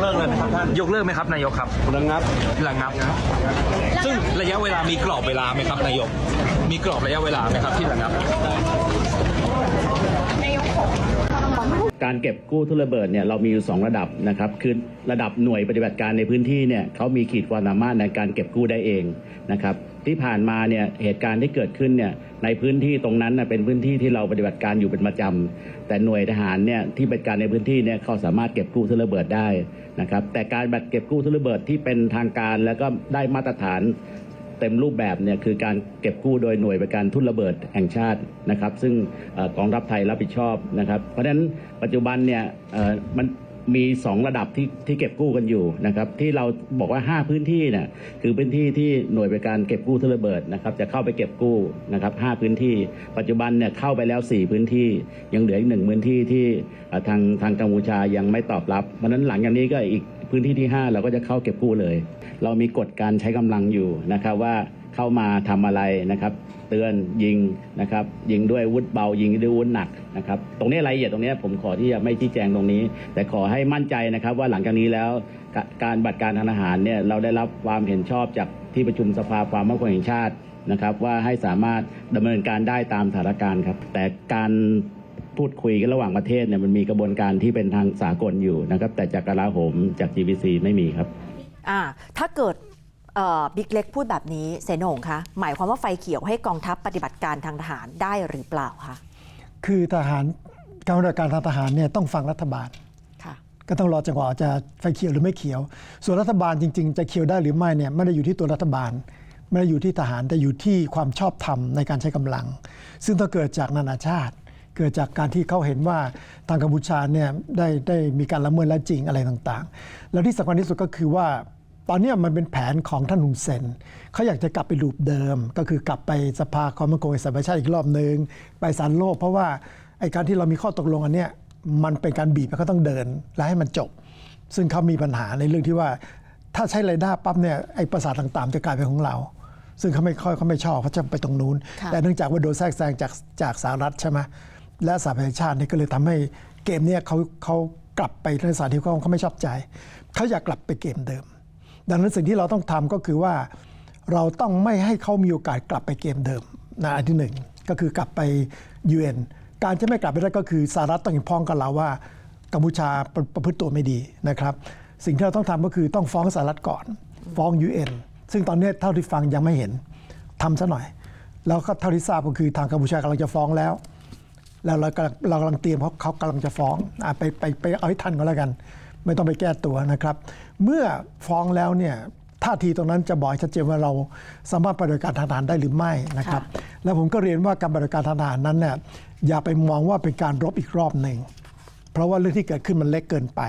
เลิกเลยไหมครับท่านยกเลิกไหมครับนายกครับระงับระงับครับซึ่งระยะเวลามีกรอบเวลาไหมครับนายก มีกรอบระยะเวลาไหมครับที่ระงับการเก็บกู้ทุนระเบิดเนี่ยเรามีอยู่สองระดับนะครับคือระดับหน่วยปฏิบัติการในพื้นที่เนี่ยเขามีขีดความสามารถในการเก็บกู้ได้เองนะครับที่ผ่านมาเนี่ยเหตุการณ์ที่เกิดขึ้นเนี่ยในพื้นที่ตรงนั้นน่ะเป็นพื้นที่ที่เราปฏิบัติการอยู่เป็นประจำแต่หน่วยทหารเนี่ยที่ปฏิบัติการในพื้นที่เนี่ยเขาสามารถเก็บกู้ทุนระเบิดได้ นะครับแต่การบัตรเก็บกู้ทุนระเบิดที่เป็นทางการแล้วก็ได้มาตรฐานเต็มรูปแบบเนี่ยคือการเก็บกู้โดยหน่วยบริการทุนระเบิดแห่งชาตินะครับ ซึ่งเอ่อกองทัพไทยรับผิดชอบนะครับ เพราะฉะนั้นปัจจุบันเนี่ยมัน มันมี2ระดับที่ที่เก็บกู้กันอยู่นะครับ ที่เราบอกว่า 5 พื้นที่เนี่ยคือพื้นที่ที่หน่วยบริการเก็บกู้ทุนระเบิดนะครับ จะเข้าไปเก็บกู้นะครับ5พื้นที่ ปัจจุบันเนี่ยเข้าไปแล้ว 4 พื้นที่ ยังเหลืออีกหนึ่งพื้นที่ที่ทางทางกัมพูชายังไม่ตอบรับเพราะฉะนั้นหลังจากนี้ก็อีกพื้นที่ที่ 5 เราก็จะเข้าเก็บกู้เลย เรามีกฎการใช้กำลังอยู่นะครับว่าเข้ามาทำอะไรนะครับ เตือนยิงนะครับยิงด้วยวุธเบายิงด้วยวุธหนักนะครับตรงนี้รายละเอียดตรงนี้ผมขอที่จะไม่ชี้แจงตรงนี้ แต่ขอให้มั่นใจนะครับว่าหลังจากนี้แล้วการบัตรการทางทหารเนี่ยเราได้รับความเห็นชอบจากที่ประชุมสภาความมั่นคงแห่งชาตินะครับว่าให้สามารถดำเนินการได้ตามสถานการณ์ครับแต่การพูดคุยกันระหว่างประเทศเนี่ยมันมีกระบวนการที่เป็นทางสากลอยู่นะครับแต่จากกลาโหมจาก GBC ไม่มีครับอ่าถ้าเกิด บิ๊กเล็กพูดแบบนี้เสนโหนงคะหมายความว่าไฟเขียวให้กองทัพปฏิบัติการทางทหารได้หรือเปล่าคะคือทหารการปฏิบัติการทางทหารเนี่ยต้องฟังรัฐบาลค่ะก็ต้องรอจังหวะจะไฟเขียวหรือไม่เขียว ส่วนรัฐบาลจริง ๆ จะเขียวได้หรือไม่เนี่ยไม่ได้อยู่ที่ตัวรัฐบาล ไม่ได้อยู่ที่ทหารแต่อยู่ที่ความชอบธรรมในการใช้กำลัง ซึ่งต้องเกิดจากนานาชาติ เกิดจากการที่เขาเห็นว่าทางกัมพูชาเนี่ยได้ได้มีการละเมิดและจริงอะไรต่างๆ แล้วที่สำคัญที่สุดก็คือว่า ตอนเนี้ยมันเป็นแผนของท่านฮุนเซนเขาอยากจะกลับไปรูปเดิม ก็คือกลับไปสภาความมั่นคงแห่งสหประชาชาติอีกรอบหนึ่งไปศาลโลก เพราะว่าไอ้การที่เรามีข้อตกลงอันเนี้ยมันเป็นการบีบให้เขาต้องเดินและให้มันจบ ซึ่งเขามีปัญหาในเรื่องที่ว่า ถ้าใช้ไรด้าปั๊บเนี่ยไอ้ประสาทต่างๆจะกลายเป็นของเรา ซึ่งเขาไม่ค่อยเขาไม่ชอบเขาจะไปตรงนู้นค่ะแต่เนื่องจากว่าโดนแทรกแซงจากจากสหรัฐใช่ไหมและสหประชาชาติเนี่ยก็เลยทำให้เกมเนี่ยเขาเขากลับไปในสถานที่เขาเขาไม่ชอบใจเขาอยากกลับไปเกมเดิม ดังนั้นสิ่งที่เราต้องทำก็คือว่า เราต้องไม่ให้เขามีโอกาสกลับไปเกมเดิมนะอันที่หนึ่งก็คือกลับไป UN การจะไม่กลับไปได้ก็คือสหรัฐต้องเห็นพ้องกับเราว่ากัมพูชาประประพฤติตัวไม่ดีนะครับ สิ่งที่เราต้องทำก็คือต้องฟ้องสหรัฐก่อน ฟ้อง UN ซึ่งตอนนี้เท่าที่ฟังยังไม่เห็นทำซะหน่อย แล้วก็เท่าที่ทราบก็คือทางกัมพูชากำลังจะฟ้องแล้ว แล้วเรากำลังเรากำลังเตรียมเพราะเขากำลังจะฟ้องอไปไปไปเอาให้ทันก็แล้วกัน ไม่ต้องไปแก้ตัวนะครับ เมื่อฟ้องแล้วเนี่ยท่าทีตรงนั้นจะบอกให้ชัดเจนว่าเราสามารถปฏิบัติการทางทหารได้หรือไม่นะครับ แล้วผมก็เรียนว่าการปฏิบัติการทางทหารนั้นเนี่ยอย่าไปมองว่าเป็นการรบอีกรอบหนึ่งเพราะว่าเรื่องที่เกิดขึ้นมันเล็กเกินไป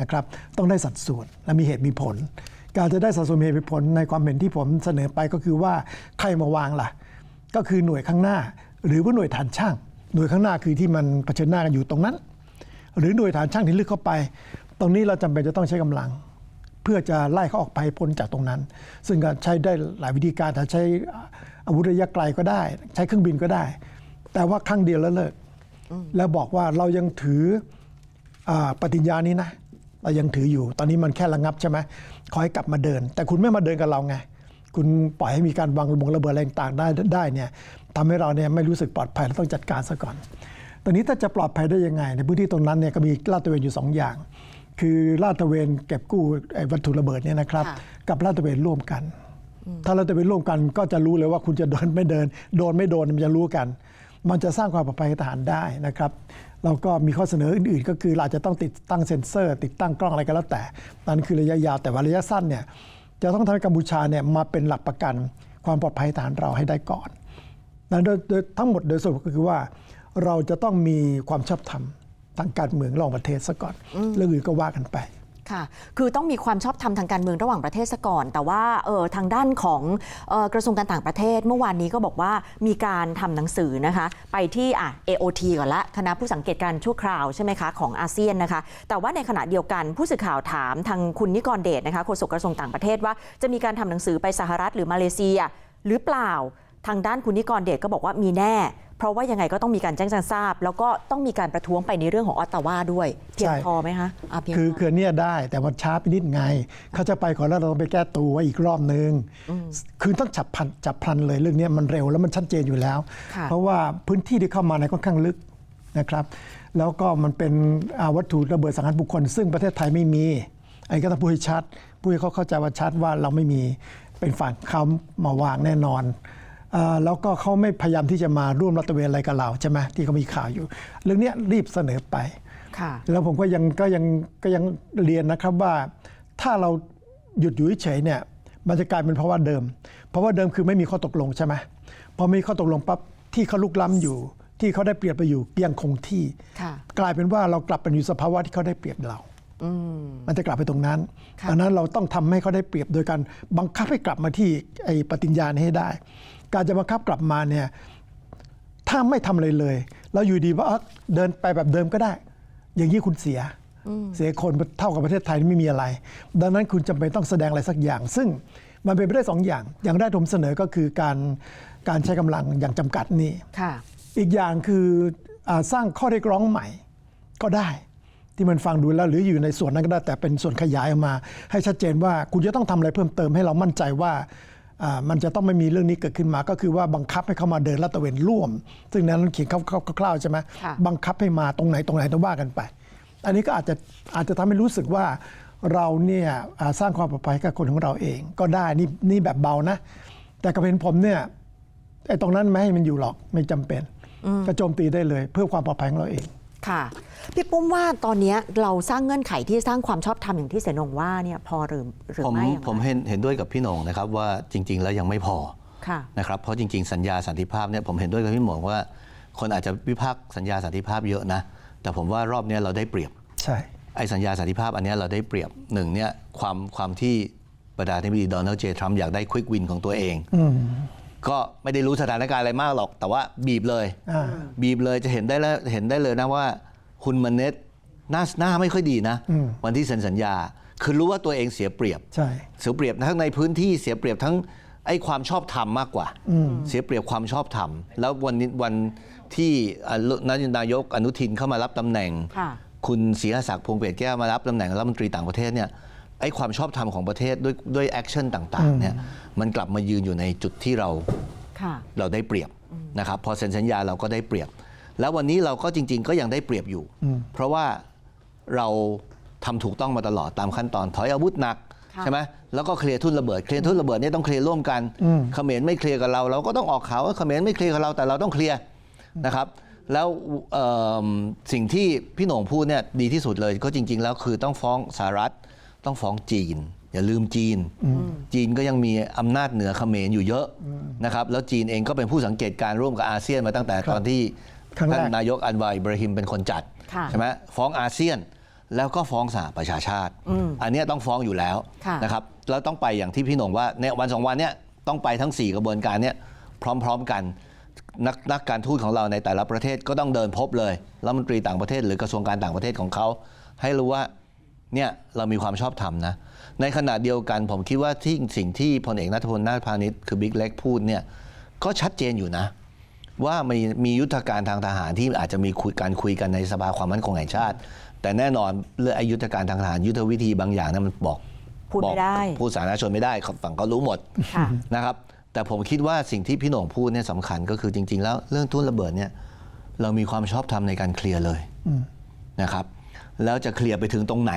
นะครับ ต้องได้สัดส่วนและมีเหตุมีผล การจะได้สัดส่วนมีเหตุมีผลในความเห็นที่ผมเสนอไปก็คือว่าใครมาวางล่ะ ก็คือหน่วยข้างหน้า หรือว่าหน่วยฐานช่าง หน่วยข้างหน้าคือที่มันเผชิญหน้ากันอยู่ตรงนั้น หรือหน่วยฐานช่างที่ลึกเข้าไป ตรงนี้เราจำเป็นจะต้องใช้กำลัง เพื่อจะไล่เขาออกไปพ้นจากตรงนั้น ซึ่งก็ใช้ได้หลายวิธีการถ้าใช้อาวุธระยะไกลก็ได้ ใช้เครื่องบินก็ได้ แต่ว่าครั้งเดียวแล้วเลิกแล้วบอกว่าเรายังถืออปฏิญญานี้นะเรายังถืออยู่ ตอนนี้มันแค่ระงับใช่ไหมขอให้กลับมาเดิน แต่คุณไม่มาเดินกับเราไงคุณปล่อยให้มีการวางระบงระเบิดอะไรต่างได้ได้เนี่ยทำให้เราเนี่ยไม่รู้สึกปลอดภัยเราต้องจัดการซะก่อน ตอนนี้ถ้าจะปลอดภัยได้ยังไง ในพื้นที่ตรงนั้นเนี่ยก็มีลาดตระเวนอยู่สองอย่าง คือลาดตระเวนเก็บกู้ไอ้วัตถุระเบิดเนี่ยนะครับค่ะกับลาดตระเวนร่วมกัน ถ้าลาดตระเวนร่วมกันก็จะรู้เลยว่าคุณจะเดินไม่เดิน โดนไม่โดนมันจะรู้กัน มันจะสร้างความปลอดภัยให้ทหารได้นะครับเราก็มีข้อเสนออื่นๆ ก็คือเราอาจจะต้องติดตั้งเซ็นเซอร์ ติดตั้งกล้องอะไรก็แล้วแต่นั่นคือระยะยาวแต่ว่าระยะสั้นเนี่ยจะต้องทำให้กัมพูชาเนี่ยมาเป็นหลักประกันความปลอดภัยให้ทหารเราให้ได้ก่อนนั้นโดยโดยทั้งหมดโดยสรุปก็คือว่าเราจะต้องมีความชอบธรรม ทางการเมืองระหว่างประเทศซะก่อนเรื่องอื่นก็ว่ากันไปค่ะ คือต้องมีความชอบธรรมทางการเมืองระหว่างประเทศซะก่อน แต่ว่าเออทางด้านของเออกระทรวงการต่างประเทศ เมื่อวานนี้ก็บอกว่ามีการทำหนังสือนะคะ ไปที่อะ AOT ก่อนละคณะผู้สังเกตการณ์ชั่วคราวใช่ไหมคะของอาเซียนนะคะ แต่ว่าในขณะเดียวกันผู้สื่อข่าวถามทางคุณนิกรเดชนะคะโฆษกกระทรวงต่างประเทศว่าจะมีการทำหนังสือไปสหรัฐหรือมาเลเซียหรือเปล่า ทางด้านคุณนิกรเดชก็บอกว่ามีแน่ เพราะว่ายังไงก็ต้องมีการแจ้งแจ้งทราบ แล้วก็ต้องมีการประท้วงไปในเรื่องของออตตาวาด้วย เพียงใช่พอไหมคะอะเพียงคือพอคือเนี่ยได้แต่มันช้าไปนิดไง เขาจะไปก่อนแล้วเราต้องไปแก้ตัวอีกรอบนึง คือต้องจับพลันจับพลันเลยเรื่องเนี้ยมันเร็วแล้วมันชัดเจนอยู่แล้วค่ะเพราะว่าพื้นที่ที่เข้ามาในยค่อนข้างลึกนะครับ แล้วก็มันเป็นอ่าวัตถุระเบิดสังหารบุคคล ซึ่งประเทศไทยไม่มีไอ้ก็ต้องพูดให้ชัดพูดให้เขาเข้าใจว่าชัดว่าเราไม่มีเป็นฝั่งเขามาวางแน่นอนอ่า แล้วก็เขาไม่พยายามที่จะมาร่วมรัตระเวนอะไรกับเราใช่ไหมที่เขามีข่าวอยู่ เรื่องเนี้ยรีบเสนอไปค่ะแล้วผมก็ยังก็ยังก็ยังเรียนนะครับว่า ถ้าเราหยุดอยู่เฉยๆเนี่ยมันจะกลายเป็นเพราะว่าเดิมเพราะว่าเดิมคือไม่มีข้อตกลงใช่ไหมพอมีข้อตกลงปั๊บที่เขาลุกล้ำอยู่ ที่เขาได้เปรียบไปอยู่ยังคงที่ค่ะกลายเป็นว่าเรากลับไปอยู่สภาวะที่เขาได้เปรียบเราอืมมันจะกลับไปตรงนั้นค่ะดังนั้นเราต้องทำให้เขาได้เปรียบโดยการบังคับให้กลับมาที่ไอ้ปฏิญญานี้ให้ได้ การจะบังคับกลับมาเนี่ยถ้าไม่ทำอะไรเลยเราอยู่ดีว่าเอ้อเดินไปแบบเดิมก็ได้ อย่างนี้คุณเสีย เสียคนเท่ากับประเทศไทยไม่มีอะไร ดังนั้นคุณจำเป็นต้องแสดงอะไรสักอย่าง ซึ่งมันเป็นไปได้สองอย่าง อย่างแรกผมเสนอก็คือการการใช้กำลังอย่างจำกัดนี่ ค่ะ อีกอย่างคืออาสร้างข้อเรียกร้องใหม่ก็ได้ ที่มันฟังดูแล้วหรืออยู่ในส่วนนั้นก็ได้แต่เป็นส่วนขยายออกมา ให้ชัดเจนว่าคุณจะต้องทำอะไรเพิ่มเติมให้เรามั่นใจว่าอ่า มันจะต้องไม่มีเรื่องนี้เกิดขึ้นมา ก็คือว่าบังคับให้เขามาเดินลาดตระเวนร่วม ซึ่งในนั้นเขียนคร่าวๆใช่ไหมค่ะบังคับให้มาตรงไหนตรงไหนต้องว่ากันไป อันนี้ก็อาจจะอาจจะทำให้รู้สึกว่าเราเนี่ยอ่าสร้างความปลอดภัยให้กับคนของเราเอง ก็ได้นี่นี่แบบเบานะ แต่กับเห็นผมเนี่ยไอ้ตรงนั้นไม่ให้มันอยู่หรอกไม่จำเป็นก็โจมตีได้เลย เพื่อความปลอดภัยของเราเอง ค่ะ พี่ปุ้มว่าตอนเนี้ยเราสร้างเงื่อนไขที่สร้างความชอบธรรมอย่างที่เสนงว่าเนี่ยพอหรือหรือผมไม่อย่างไรผมเห็นเห็นด้วยกับพี่โหน่งนะครับว่าจริง ๆ แล้วยังไม่พอค่ะนะครับเพราะจริง ๆ สัญญาสันติภาพเนี่ยผมเห็นด้วยกับพี่หมงว่า คนอาจจะวิพากษ์สัญญาสันติภาพเยอะนะแต่ผมว่ารอบเนี้ยเราได้เปรียบ ใช่ ไอ้สัญญาสันติภาพอันเนี้ยเราได้เปรียบหนึ่งเนี่ยความความที่ประธานาธิบดีโดนัลด์เจทรัมป์อยากได้ควิกวินของตัวเองอืม ก็ไม่ได้รู้สถานการณ์อะไรมากหรอก แต่ว่าบีบเลย อ่า บีบเลยจะเห็นได้แล้วเห็นได้เลยนะว่า คุณมันเน็ตหน้าหน้าไม่ค่อยดีนะวันที่เซ็นสัญญา คือรู้ว่าตัวเองเสียเปรียบ ใช่ เสียเปรียบทั้งในพื้นที่เสียเปรียบทั้งไอ้ความชอบธรรมมากกว่า เสียเปรียบความชอบธรรม แล้ววันนี้วันที่อ่านายกอนุทินเข้ามารับตำแหน่ง ค่ะ คุณศรีศักดิ์พวงศ์เปรตแก้วมารับตำแหน่งรัฐมนตรีต่างประเทศเนี่ย ไอ้ความชอบธรรมของประเทศด้วยด้วยแอคชั่นต่างๆเนี่ยมันกลับมายืนอยู่ในจุดที่เราค่ะเราได้เปรียบนะครับพอเซ็นสัญญาเราก็ได้เปรียบ แล้ววันนี้เราก็จริง ๆ ก็ยังได้เปรียบอยู่ เพราะว่าเราทำถูกต้องมาตลอดตามขั้นตอนถอยอาวุธหนักค่ะใช่ไหมแล้วก็เคลียร์ทุนระเบิดเคลียร์ทุนระเบิดเนี่ยต้องเคลียร์ร่วมกันเขมรไม่เคลียร์กับเรา เราก็ต้องออกข่าวว่าเขมรไม่เคลียร์กับเราแต่เราต้องเคลียร์นะครับ แล้วเอิ่มสิ่งที่พี่โหน่งพูดเนี่ยดีที่สุดเลยก็จริง ๆ แล้วคือต้องฟ้องสหรัฐ ต้องฟ้องจีน อย่าลืมจีน จีนก็ยังมีอำนาจเหนือเขมรอยู่เยอะนะครับแล้วจีนเองก็เป็นผู้สังเกตการณ์ร่วมกับอาเซียนมาตั้งแต่ตอนที่ครั้งแรกท่านนายกอันวาอิบราฮิมเป็นคนจัดค่ะใช่ไหมฟ้องอาเซียนแล้วก็ฟ้องสหประชาชาติ อันเนี้ยต้องฟ้องอยู่แล้วค่ะนะครับแล้วต้องไปอย่างที่พี่หนงว่าในวันสองวันเนี้ยต้องไปทั้ง 4 กระบวนการเนี้ยพร้อม ๆกันนักนักการทูตของเราในแต่ละประเทศก็ต้องเดินพบเลยรัฐมนตรีต่างประเทศหรือกระทรวงการต่างประเทศของเขา ให้รู้ว่า เนี่ยเรามีความชอบธรรมนะ ในขณะเดียวกันผมคิดว่าที่สิ่งที่พลเอกนัทพลนาถพาณิชย์คือบิ๊กเล็กพูดเนี่ยก็ชัดเจนอยู่นะ ว่ามีมียุทธการทางทหารที่อาจจะมีคุยการคุยกันในสภาความมั่นคงแห่งชาติ แต่แน่นอนเรื่องไอ้ยุทธการทางทหารยุทธวิธีบางอย่างนั้นมันบอกพูดไม่ได้บอกผู้สาธารณชนไม่ได้ฝั่งก็รู้หมดค่ะนะครับ แต่ผมคิดว่าสิ่งที่พี่โหน่งพูดเนี่ยสำคัญก็คือจริง ๆ แล้วเรื่องทุนระเบิดเนี่ยเรามีความชอบธรรมในการเคลียร์เลยนะครับ แล้วจะเคลียร์ไปถึงตรงไหน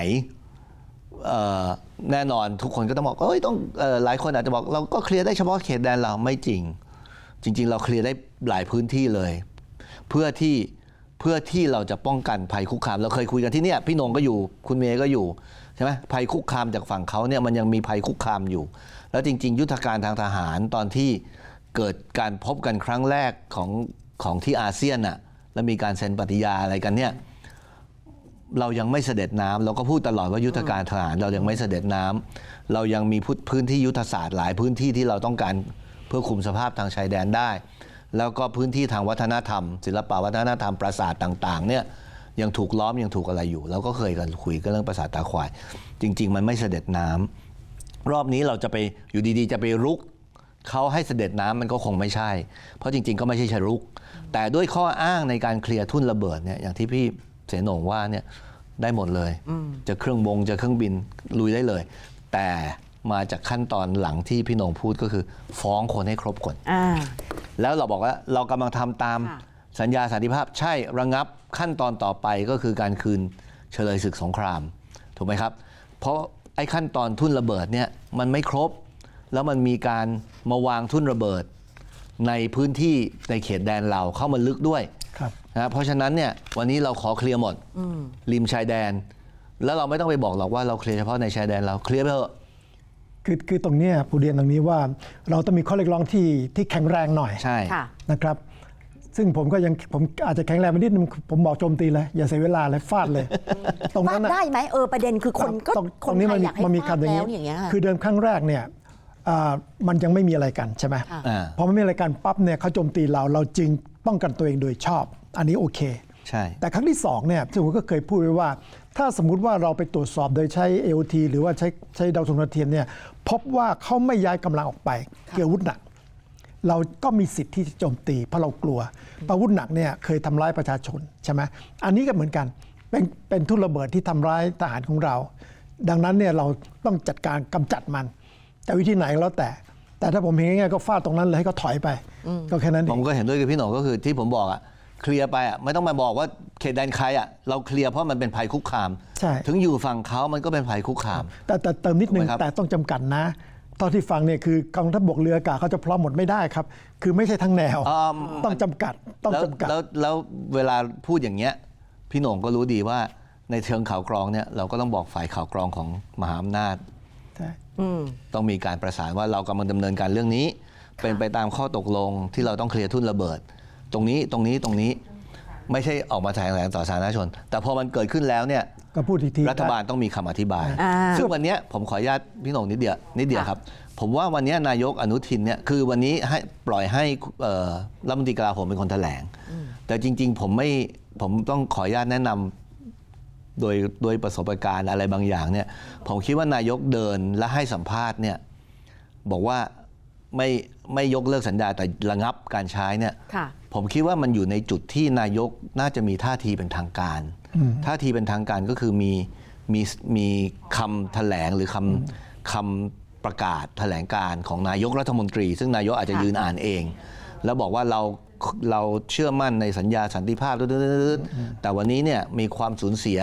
แน่นอนทุกคนก็ต้องบอกเอ้ยต้องออหลายคนอาจจะบอกเราก็เคลียร์ได้เฉพาะเขตแดนเราไม่จริง จริง ๆ เราเคลียร์ได้หลายพื้นที่เลย เพื่อที่เพื่อที่เราจะป้องกันภัยคุกคาม เราเคยคุยกันที่เนี่ยพี่นงก็อยู่คุณเมย์ก็อยู่ใช่ไหมภัยคุกคามจากฝั่งเขาเนี่ยมันยังมีภัยคุกคามอยู่ แล้วจริง ๆ ยุทธการทางทหารตอนที่เกิดการพบกันครั้งแรกของของที่อาเซียนน่ะแล้วมีการเซ็นปฏิญาอะไรกันเนี่ย เรายังไม่เสด็จน้ำเราก็พูดตลอดว่ายุทธการทหารเรายังไม่เสด็จน้ำเรายังมีพื้นที่ยุทธศาสตร์หลายพื้นที่ที่เราต้องการเพื่อคุมสภาพทางชายแดนได้ แล้วก็พื้นที่ทางวัฒนธรรม ศิลปวัฒนธรรมปราสาทต่างๆเนี่ยยังถูกล้อมยังถูกอะไรอยู่เราก็เคยกันคุยกันเรื่องปราสาทตาควาย จริง ๆ มันไม่เสด็จน้ำรอบนี้เราจะไปอยู่ดีๆ จะไปรุกเขาให้เสด็จน้ำมันก็คงไม่ใช่ เพราะจริง ๆ ก็ไม่ใช่ชรุก แต่ด้วยข้ออ้างในการเคลียร์ทุ่นระเบิดเนี่ยอย่างที่พี่ เสนงว่าเนี่ยได้หมดเลย จะเครื่องบงจะเครื่องบินลุยได้เลย แต่มาจากขั้นตอนหลังที่พี่โหนงพูดก็คือ ฟ้องคนให้ครบก่อนอ่าแล้วเราบอกว่าเรากำลังทำตามค่ะสัญญาสันติภาพใช่ระงับขั้นตอนต่อไปก็คือการคืนเฉลยศึกสงคราม ถูกไหมครับ เพราะไอ้ขั้นตอนทุ่นระเบิดเนี่ยมันไม่ครบ แล้วมันมีการมาวางทุ่นระเบิด ในพื้นที่ในเขตแดนเราเข้ามาลึกด้วยครับ นะเพราะฉะนั้นเนี่ยวันนี้เราขอเคลียร์หมดริมชายแดน แล้วเราไม่ต้องไปบอกหรอกว่าเราเคลียร์เฉพาะในชายแดนเราเคลียร์ไปเถอะคือคือตรงเนี้ยผู้เรียนตรงนี้ว่าเราต้องมีข้อเรียกร้องที่ที่แข็งแรงหน่อยใช่ค่ะ นะครับ ซึ่งผมก็ยังผมอาจจะแข็งแรงไปนิดนึงผมบอกโจมตีเลยอย่าเสียเวลาเลยฟาดเลย ตรงฟานั้ดนน่ะ ได้ไหมเออประเด็นคือคนก็ตรงคตรนงนี้ไทมัยนอยากให้มันมีฟาดคำอย่างแล้วนี้อย่างเงี้ ยค่ะ คือเดิมครั้งแรกเนี่ยอ่ามันยังไม่มีอะไรกันใช่ไหมค่ะ อ่า พอไม่มีอะไรกันปั๊บเนี่ยเขาโจมตีเราเราจึงป้องกันตัวเองโดยชอบ อันนี้โอเค ใช่ แต่ครั้งที่สองเนี่ยที่ผมก็เคยพูดไว้ว่า ถ้าสมมุติว่าเราไปตรวจสอบโดยใช้ AOT หรือว่าใช้ใช้ดาวส่งดาวเทียมเนี่ยพบว่าเขาไม่ย้ายกำลังออกไป เกี่ยวอาวุธหนัก เราก็มีสิทธิ์ที่จะโจมตีเพราะเรากลัวอาวุธหนักเนี่ยเคยทำร้ายประชาชนใช่ไหมอันนี้ก็เหมือนกันเป็นเป็นทุ่นระเบิดที่ทำร้ายทหารของเรา ดังนั้นเนี่ยเราต้องจัดการกำจัดมัน แต่วิธีไหนก็แล้วแต่ แต่ถ้าผมเห็นง่ายๆก็ฟาดตรงนั้นเลยให้เขาถอยไป ก็แค่นั้นเอผมงก็เห็นด้วยกับพี่หนงก็คือที่ผมบอกอะ เคลียร์ไปอะไม่ต้องมาบอกว่าเขตแดนใครอะเราเคลียร์เพราะมันเป็นภัยคุกคาม ใช่ ถึงอยู่ฝั่งเขามันก็เป็นภัยคุกคาม แต่แต่เติมนิดนึงถูกไหมครับ แต่ต้องจำกัดนะตอนที่ฟังเนี่ยคือกองทัพบกเรืออากาศเขาจะพร้อมหมดไม่ได้ครับ คือไม่ใช่ทั้งแนวอืมต้องจำกัดต้องแล้วจำกัด แล้วแล้วเวลาพูดอย่างเงี้ยพี่หนงก็รู้ดีว่าในเชิงข่าวกรองเนี่ยเราก็ต้องบอกฝ่ายข่าวกรองของมหาอำนาจ ใช่ อืม ต้องมีการประสานว่าเรากำลังดำเนินการเรื่องนี้ เป็นไปตามข้อตกลงที่เราต้องเคลียร์ทุนระเบิด ตรงนี้ตรงนี้ตรงนี้ไม่ใช่ออกมาแถลงต่อสาธารณชน แต่พอมันเกิดขึ้นแล้วเนี่ยก็พูดอีกทีรัฐบาลต้องมีคำอธิบายอ่าซึ่งวันเนี้ยผมขออนุญาตพี่หนงนิดเดียวนิดเดียวครับ ผมว่าวันเนี้ยนายกอนุทินเนี่ยคือวันนี้ให้ปล่อยให้เอ่อรัฐมนตรีกลาโหมเป็นคนแถลง แต่จริง ๆ ผมไม่ผมต้องขออนุญาตแนะนำโดยโดยประสบการณ์อะไรบางอย่างเนี่ย ผมคิดว่านายกเดินและให้สัมภาษณ์เนี่ยบอกว่าไม่ไม่ยกเลิกสัญญาแต่ระงับการใช้เนี่ยค่ะ ผมคิดว่ามันอยู่ในจุดที่นายกน่าจะมีท่าทีเป็นทางการ ท่าทีเป็นทางการก็คือมีมีมีคำแถลงหรือคำคำประกาศแถลงการของนายกรัฐมนตรี ซึ่งนายกอาจจะค่ะยืนอ่านเอง แล้วบอกว่าเราเราเชื่อมั่นในสัญญาสันติภาพดืดๆๆๆแต่วันนี้เนี่ยมีความสูญเสีย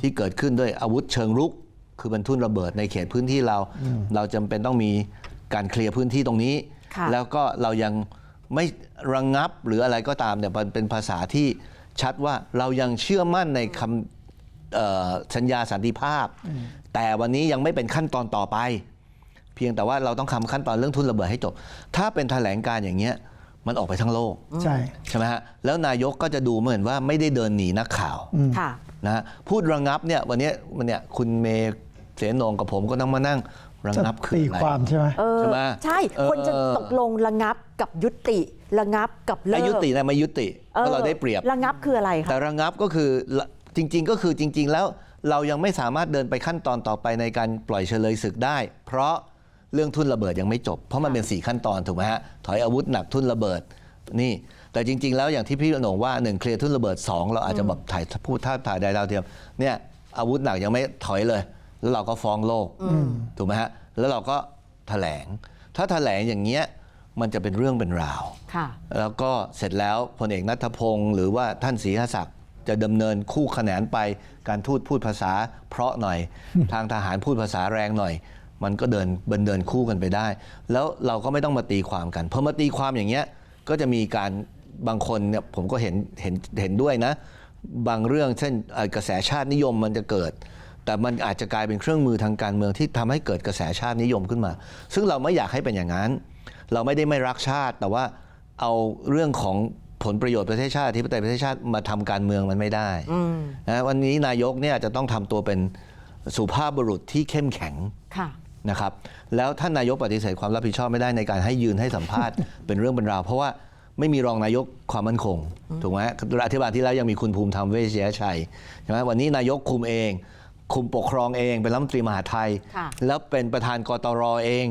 ที่เกิดขึ้นด้วยอาวุธเชิงรุก คือเป็นทุ่นระเบิดในเขตพื้นที่เรา เราจำเป็นต้องมีการเคลียร์พื้นที่ตรงนี้ค่ะแล้วก็เรายัง ไม่ระงงับหรืออะไรก็ตามเนี่ยมันเป็นภาษาที่ชัดว่าเรายังเชื่อมั่นในคำเอ่อสัญญาสันติภาพ แต่วันนี้ยังไม่เป็นขั้นตอนต่อไป เพียงแต่ว่าเราต้องทำขั้นตอนเรื่องทุนระเบิดให้จบ ถ้าเป็นแถลงการอย่างเงี้ยมันออกไปทั้งโลก ใช่ใช่ไหมฮะแล้วนายกก็จะดูเหมือนว่าไม่ได้เดินหนีนักข่าวค่ะนะฮะพูดระงับเนี่ยวันเนี้ยวันเนี้ยคุณเมย์เสนงกับผมก็ต้องมานั่ง ระจะงับคือตีอะไร ความใช่ไหม เออใช่ไหมใช่เออ คนจะตกลงระงับกับยุติระงับกับเลิไอ้กยุตินะไม่ยุติเพราะเราได้เปรียบ ระงับคืออะไรคะ แต่ระงับก็คือละจริง ๆ ก็คือจริง ๆ แล้วเรายังไม่สามารถเดินไปขั้นตอนต่อไปในการปล่อยเฉลยศึกได้ เพราะเรื่องทุนระเบิดยังไม่จบ เพราะมันเป็น 4 ขั้นตอนถูกไหมฮะถอยอาวุธหนักทุนระเบิดนี่แต่จริง ๆ แล้วอย่างที่พี่หนงว่าหนึ่งเคลียร์ทุนระเบิด2เราอาจจะแบบถ่ายพูดท่าถ่ายได้ดาวเทียมเนี่ยอาวุธหนักยังไม่ถอยเลย แล้วเราก็ฟ้องโลกถูกไหมฮะแล้วเราก็แถลง ถ้าแถลงอย่างเงี้ยมันจะเป็นเรื่องเป็นราว ค่ะ แล้วก็เสร็จแล้วพลเอกนัทพงศ์หรือว่าท่านศรีหศักดิ์จะดำเนินคู่ขนานไปการทูตพูดภาษา เพราะหน่อย ทางทหารพูดภาษาแรงหน่อย มันก็เดินเดินเดินคู่กันไปได้ แล้วเราก็ไม่ต้องมาตีความกันพอมาตีความอย่างเงี้ยก็จะมีการบางคนเนี่ยผมก็เห็นเห็นเห็นด้วยนะ บางเรื่องเช่นเอ่อกระแสชาตินิยมมันจะเกิด แต่มันอาจจะกลายเป็นเครื่องมือทางการเมืองที่ทำให้เกิดกระแสชาตินิยมขึ้นมา ซึ่งเราไม่อยากให้เป็นอย่างนั้น เราไม่ได้ไม่รักชาติ แต่ว่าเอาเรื่องของผลประโยชน์ประเทศชาติที่ปไตยประเทศชาติมาทำการเมืองมันไม่ได้นะวันนี้นายกเนี่ยจะต้องทำตัวเป็นสุภาพบุรุษที่เข้มแข็งค่ะนะครับแล้วท่านนายกปฏิเสธความรับผิดชอบไม่ได้ในการให้ยืนให้สัมภาษณ์ เป็นเรื่องเป็นราวเพราะว่าไม่มีรองนายกความมั่นคง ถูกไหมรัฐบาลที่แล้วยังมีคุณภูมิธรรมเวชยชัยใช่ไหมวันนี้นายกคุมเอง คุมปกครองเอง เป็นรัฐมนตรีมหาดไทยค่ะแล้วเป็นประธานกตรเอง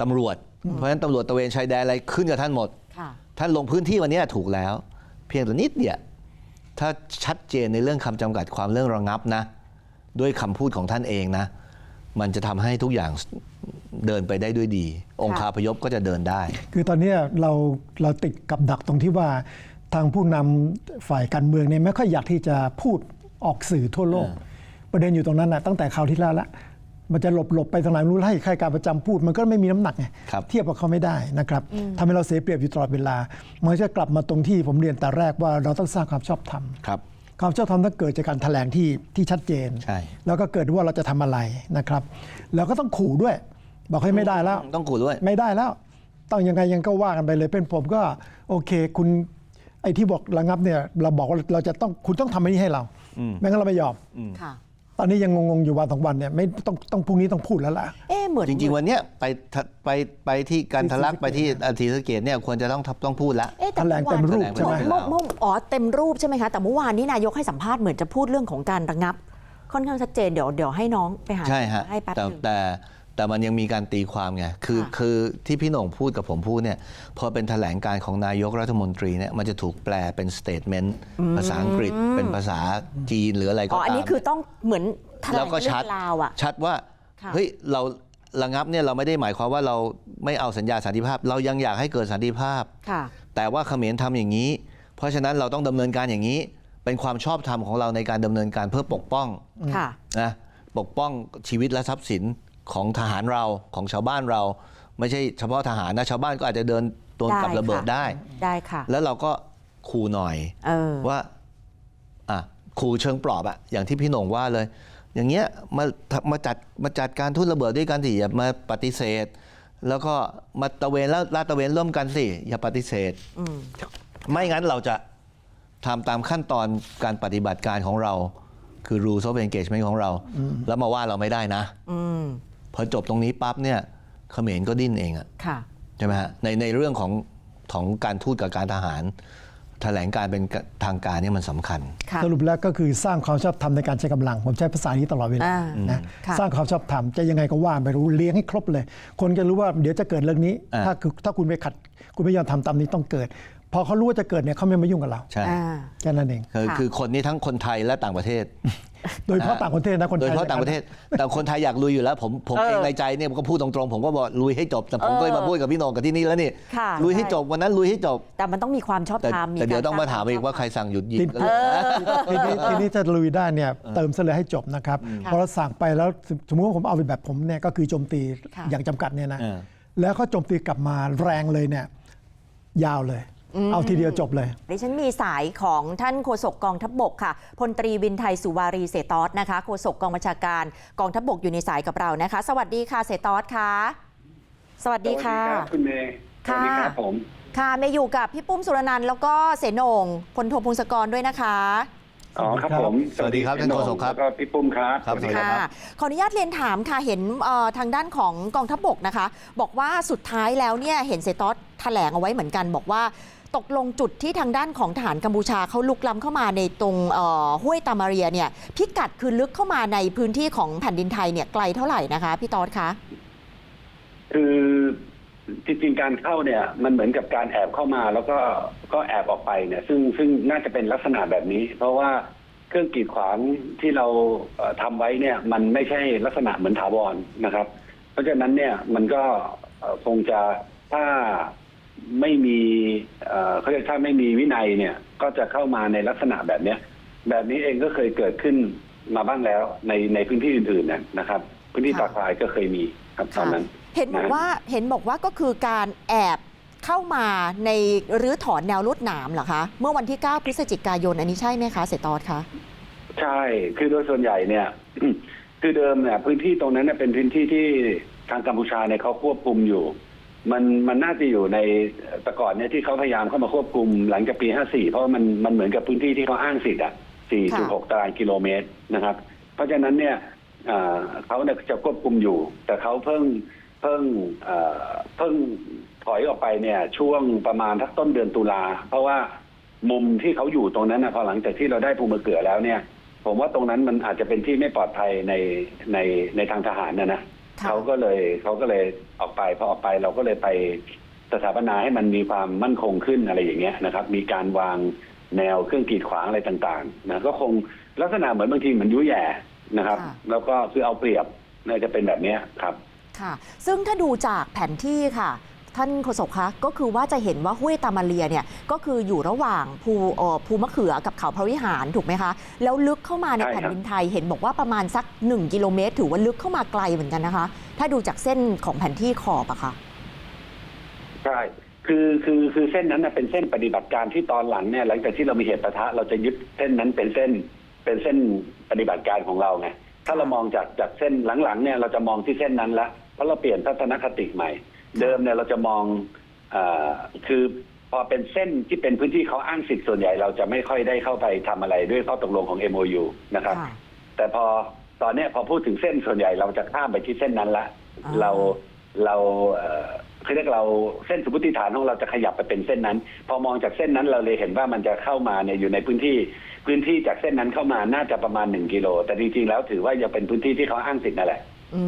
ตำรวจ เพราะฉะนั้นตำรวจตระเวนชายแดนอะไรขึ้นกับท่านหมดค่ะท่านลงพื้นที่วันนี้ถูกแล้ว เพียงแต่นิดเดียวถ้าชัดเจนในเรื่องคำจำกัดความเรื่องระงับนะ ด้วยคำพูดของท่านเองนะ มันจะทำให้ทุกอย่างเดินไปได้ด้วยดี องค์คาพยพก็จะเดินได้ คือตอนเนี้ยเราเราติดกับดักตรงที่ว่าทางผู้นำฝ่ายการเมืองเนี่ยไม่ค่อยอยากที่จะพูดออกสื่อทั่วโลก ประเด็นอยู่ตรงนั้นนะตั้งแต่คราวที่แล้วละมันจะหลบหลบไปทางไหนไม่รู้ให้ใครการประจำพูด มันก็ไม่มีน้ำหนักไงครับเทียบกับเขาไม่ได้นะครับทำให้เราเสียเปรียบอยู่ตลอดเวลามันจะกลับมาตรงที่ผมเรียนแต่แรกว่าเราต้องสร้างความชอบธรรมครับความชอบธรรมต้องเกิดจากการแถลงที่ที่ชัดเจนใช่แล้วก็เกิดว่าเราจะทำอะไรนะครับแล้วก็ต้องขู่ด้วย บอกให้ไม่ได้แล้ว ต้องกูด้วย ไม่ได้แล้ว ต้องยังไงยังก็ว่ากันไปเลยเป็นผมก็โอเค คุณไอ้ที่บอกระงับเนี่ยเราบอกว่าเราจะต้องคุณต้องทำอันนี้ให้เราไม่งั้นเราไม่ยอมค่ะ ตอนนี้ยังงงๆอยู่วันสองวันเนี่ยไม่ต้องต้องพรุ่งนี้ต้องพูดแล้วล่ะ เอ๊ะเหมือนจริงๆ วันเนี้ยไปทะไปไปที่การทะลักที่ไปที่อาทิสะเกตเนี่ยควรจะต้องต้องพูดละ เอ๊ะแต่แถลงเต็มรูปอวานใช่ไหมเมื่อเมื่ออ๋อเต็มรูปใช่ไหมคะ แต่เมื่อวานนี้นายกให้สัมภาษณ์เหมือนจะพูดเรื่องของการระงับ ค่อนข้างชัดเจนเดี๋ยวเดี๋ยวให้น้องไปหาใช่ฮะให้แป๊บแต่นึง แต่ แต่มันยังมีการตีความไง คือค่ะคือที่พี่หน่งพูดกับผมพูดเนี่ย พอเป็นแถลงการของนายกรัฐมนตรีเนี่ยมันจะถูกแปลเป็นสเตทเมนต์ภาษาอังกฤษ เป็นภาษาจีนหรืออะไรก็อ๋อตาม อันนี้คือต้องเหมือนแถลแล้วงก็เรื่ชัอดงราวอะ ชัดว่าค่ะ เฮ้ยเราระงับเนี่ยเราไม่ได้หมายความว่าเราไม่เอาสัญญาสันติภาพ เรายังอยากให้เกิดสันติภาพ ค่ะ แต่ว่าเขมรทำอย่างนี้ เพราะฉะนั้นเราต้องดำเนินการอย่างนี้ เป็นความชอบธรรมของเราในการดำเนินการเพื่อปกป้องค่ะ นะปกป้องชีวิตและทรัพย์สิน ของทหารเราของชาวบ้านเรา ไม่ใช่เฉพาะทหารนะชาวบ้านก็อาจจะเดินโดนกับได้ระเบิดค่ะได้ ได้ค่ะ แล้วเราก็ขู่หน่อยเออว่าอะขู่เชิงปลอบอะอย่างที่พี่หน่งว่าเลย อย่างเงี้ยมามาจัดมาจัดการทุ่นระเบิดด้วยกันสิอย่ามาปฏิเสธ แล้วก็มาตระเวนแล้วลาดตระเวนร่วมกันสิอย่าปฏิเสธอืมไม่งั้นเราจะทำตามขั้นตอนการปฏิบัติการของเรา คือ rules of engagement ของเรา แล้วมาว่าเราไม่ได้นะอืม พอจบตรงนี้ปั๊บเนี่ยเขมรก็ดิ้นเองอะค่ะ ใช่ไหมฮะในในเรื่องของของการทูตกับการทหารแถลงการเป็นทางการเนี่ยมันสำคัญ ค่ะ สรุปแล้วก็คือสร้างความชอบธรรมในการใช้กำลัง ผมใช้ภาษานี้ตลอดเวลาอ่านะค่ะ สร้างความชอบธรรมจะยังไงก็ว่าไปรู้เลี้ยงให้ครบเลย คนจะรู้ว่าเดี๋ยวจะเกิดเรื่องนี้ อ่า ถ้าคือถ้าคุณไปขัด คุณไม่ยอมทำตามนี้ต้องเกิด พอเขารู้ว่าจะเกิดเนี่ยเขาไม่มายุ่งกับเราใช่อ่าแค่นั้นเองคือค่ะคือคนนี้ทั้งคนไทยและต่างประเทศ โดยเฉพาะต่างประเทศนะคนไทโดยยเฉพาะต่างประเทศ แต่คนไทยอยากลุยอยู่แล้ว ผมผมเออเองในใจเนี่ยผมก็พูดตรงๆผมก็บอกลุยให้จบแต่ผมเออก็เลยมาพูดกับพี่โหนงกับที่นี่แล้วนี่ค่ะลุยให้ใช่จบวันนั้นลุยให้จบ แต่มันต้องมีความชอบแต่ธรรมแต่เดี๋ยวรต้องมาถามสร้อีกว่าใครสั่งหยุดยิงจริงก็เลยทีนี้ทีนี้จะลุยได้เนี่ยเติมซะเลยให้จบนะครับพอเราสั่งไปแล้วสมมติว่าผมเอาไปแบบผมเนี่ยก็คือโจมตีค่ะอย่างจำกัดเนี่ยนะเออแล้วเขาโจมตีกลับมาแรงเลยเนี่ยยาวเลย เอาทีเดียวจบเลย ดิฉันมีสายของท่านโฆษกกองทัพบกค่ะ พลตรีวินไทยสุวารีเสตอสนะคะ โฆษกกองบัญชาการกองทัพบกอยู่ในสายกับเรานะคะ สวัสดีค่ะเสตอสค่ะ สวัสดีค่ะ สวัสดีครับคุณเมย์สค่ะ วัสดีครับผม ค่ะเมย์อยู่กับพี่ปุ้มสุรนันท์แล้วก็เสนงพลโทพงศกรด้วยนะคะ อ๋อครับผมสวัสดีครับท่านโฆษกครับ แล้วก็พี่ปุ้มครับ ครับ สวัสดีค่ะขออนุญาตเรียนถามค่ะ เห็นเอ่อทางด้านของกองทัพบกนะคะ บอกว่าสุดท้ายแล้วเนี่ย เห็นเซตอสแถลงเอาไว้เหมือนกัน บอกว่า ตกลงจุดที่ทางด้านของทหารกัมพูชาเขาลุกล้ำเข้ามาในตรงห้วยตามาเรียเนี่ยพิกัดคือลึกเข้ามาในพื้นที่ของแผ่นดินไทยเนี่ยไกลเท่าไหร่นะคะ พี่ตอสคะคือจริงๆการเข้าเนี่ยมันเหมือนกับการแอบเข้ามาแล้วก็ก็แอบออกไปเนี่ยซึ่งซึ่งน่าจะเป็นลักษณะแบบนี้ เพราะว่าเครื่องกีดขวางที่เราเอ่อทำไว้เนี่ย มันไม่ใช่ลักษณะเหมือนถาวรนะครับ เพราะฉะนั้นเนี่ยมันก็คงจะถ้า ไม่มีเอ่อเขาเรียกถ้าไม่มีวินัยเนี่ย ก็จะเข้ามาในลักษณะแบบเนี้ย แบบนี้เองก็เคยเกิดขึ้นมาบ้างแล้วในในพื้นที่อื่นๆเนี่ยนะครับ พื้นที่ค่ะตากลายก็เคยมีครับตอนนั้น เห็นบอกว่าเห็นบอกว่าก็คือการแอบเข้ามาในรื้อถอนแนวลวดหนามเหรอคะ เมื่อวันที่ 9 พฤศจิกายน อันนี้ใช่ไหมคะเสตอสคะใช่ คือโดยส่วนใหญ่เนี่ย คือเดิมเนี่ยพื้นที่ตรงนั้นเนยเป็นพื้นที่ที่ทางกัมพูชาเนี่ยเขาควบคุมอยู่ มันมันน่าจะอยู่ในแต่ก่อนเนี่ยที่เขาพยายามเข้ามาควบคุมหลังจากปี 54 เพราะมันมันเหมือนกับพื้นที่ที่เขาอ้างสิทธิ์อะ 4.6 ตารางกิโลเมตรนะครับ เพราะฉะนั้นเนี่ยเขาเนี่ยจะควบคุมอยู่ แต่เขาเพิ่งเพิ่งเพิ่งถอยออกไปเนี่ย ช่วงประมาณทักต้นเดือนตุลาเพราะว่ามุมที่เขาอยู่ตรงนั้นนะพอหลังจากที่เราได้ภูมิเกลือแล้วเนี่ย ผมว่าตรงนั้นมันอาจจะเป็นที่ไม่ปลอดภัยในในในทางทหารนะนะ เขาก็เลยเขาก็เลยออกไปพอออกไปเราก็เลยไปสถาปนาให้มันมีความมั่นคงขึ้นอะไรอย่างเงี้ยนะครับ มีการวางแนวเครื่องกีดขวางอะไรต่างๆนะก็คงลักษณะเหมือนบางทีเหมือนยุแย่นะครับ ค่ะ แล้วก็คือเอาเปรียบน่าจะเป็นแบบเนี้ยครับ ค่ะ ซึ่งถ้าดูจากแผนที่ค่ะ ท่านโฆษกคะก็คือว่าจะเห็นว่าห้วยตามาเลียเนี่ยก็คืออยู่ระหว่างภูเอ่อภูมะเขือกับเขาพระวิหารถูกไหมคะ แล้วลึกเข้ามาในใช่ครับแผ่นดินไทยเห็นบอกว่าประมาณสัก 1 กิโลเมตร ถือว่าลึกเข้ามาไกลเหมือนกันนะคะ ถ้าดูจากเส้นของแผนที่ขอบอะค่ะใช่คือคือคือเส้นนั้นนะเป็นเส้นปฏิบัติการที่ตอนหลังเนี่ยหลังจากที่เรามีเหตุปะทะเราจะยึดเส้นนั้นเป็นเส้นเป็นเส้นปฏิบัติการของเราไงถ้าเรามองจากจากเส้นหลังๆเนี่ยเราจะมองที่เส้นนั้นละเพราะเราเปลี่ยนทัศนคติใหม่ เดิมเนี่ยเราจะมองเออคือพอเป็นเส้นที่เป็นพื้นที่เขาอ้างสิทธิ์ส่วนใหญ่เราจะไม่ค่อยได้เข้าไปทำอะไรด้วยข้อตกลงของ MOU นะครับค่ะแต่พอตอนเนี้ยพอพูดถึงเส้นส่วนใหญ่เราจะข้ามไปที่เส้นนั้นละอ่าเราเราเอ่อคือเรียกเราเส้นสมมติฐานของเราจะขยับไปเป็นเส้นนั้น พอมองจากเส้นนั้นเราเลยเห็นว่ามันจะเข้ามาเนี่ยอยู่ในพื้นที่พื้นที่จากเส้นนั้นเข้ามาน่าจะประมาณหนึ่งกิโลแต่จริงๆแล้วถือว่ายังเป็นพื้นที่ที่เขาอ้างสิทธิ์นั่นแหละ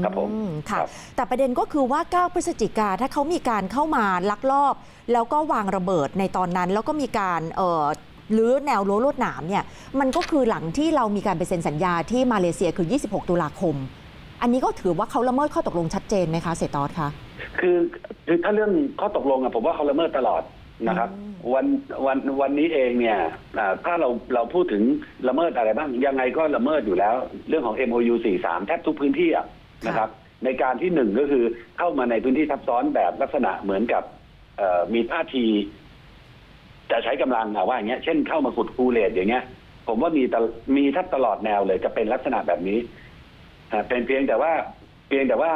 ครับผมอืค่ะครับแต่ประเด็นก็คือว่า 9 พฤศจิกาถ้าเขามีการเข้ามาลักลอบ แล้วก็วางระเบิดในตอนนั้น แล้วก็มีการเอ่อหรือแนวรั้วลวดหนามเนี่ยมันก็คือหลังที่เรามีการไปเซ็นสัญญาที่มาเลเซียคือ 26 ตุลาคม อันนี้ก็ถือว่าเขาละเมิดข้อตกลงชัดเจนไหมคะเสยตอสคะคือคือถ้าเรื่องข้อตกลงอะผมว่าเขาละเมิดตลอดนะครับวันวันวันนี้เองเนี่ยอ่าถ้าเราเราพูดถึงละเมิดอะไรบ้าง ยังไงก็ละเมิดอยู่แล้ว เรื่องของ MOU 43 แทบทุกพื้นที่อะ นะครับ ในการที่หนึ่งก็คือเข้ามาในพื้นที่ทับซ้อนแบบลักษณะเหมือนกับเอ่อมีท่าทีจะใช้กำลังอะว่าอย่างเงี้ยเช่นเข้ามาขุดคูเลตอย่างเงี้ย ผมว่ามีตลมีทับตลอดแนวเลยจะเป็นลักษณะแบบนี้อ่าเป็นเพียงแต่ว่าเพียงแต่ว่า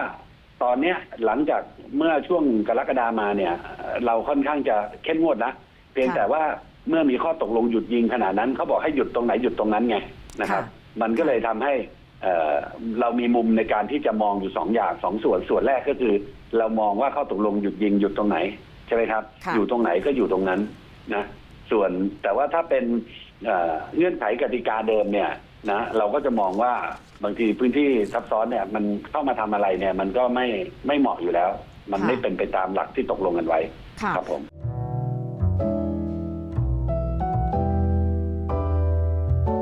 ตอนเนี้ยหลังจากเมื่อช่วงกรกฎามาเนี่ยเอ่อเราค่อนข้างจะเข้มงวดนะเพียงค่ะแต่ว่าเมื่อมีข้อตกลงหยุดยิงขนาดนั้นเขาบอกให้หยุดตรงไหนหยุดตรงนั้นไงนะครับค่ะมันก็เลยทำให้ เอ่อเรามีมุมในการที่จะมองอยู่สองอย่างสองส่วนส่วนแรกก็คือ เรามองว่าข้อตกลงหยุดยิงหยุดตรงไหนใช่ไหมครับ ค่ะ อยู่ตรงไหนก็อยู่ตรงนั้นนะส่วนแต่ว่าถ้าเป็นเอ่อเงื่อนไขกติกาเดิมเนี่ยนะเราก็จะมองว่าบางทีพื้นที่ซับซ้อนเนี่ยมันเข้ามาทำอะไรเนี่ยมันก็ไม่ไม่เหมาะอยู่แล้ว มันค่ะไม่เป็นไปตามหลักที่ตกลงกันไว้ค่ะ ครับผม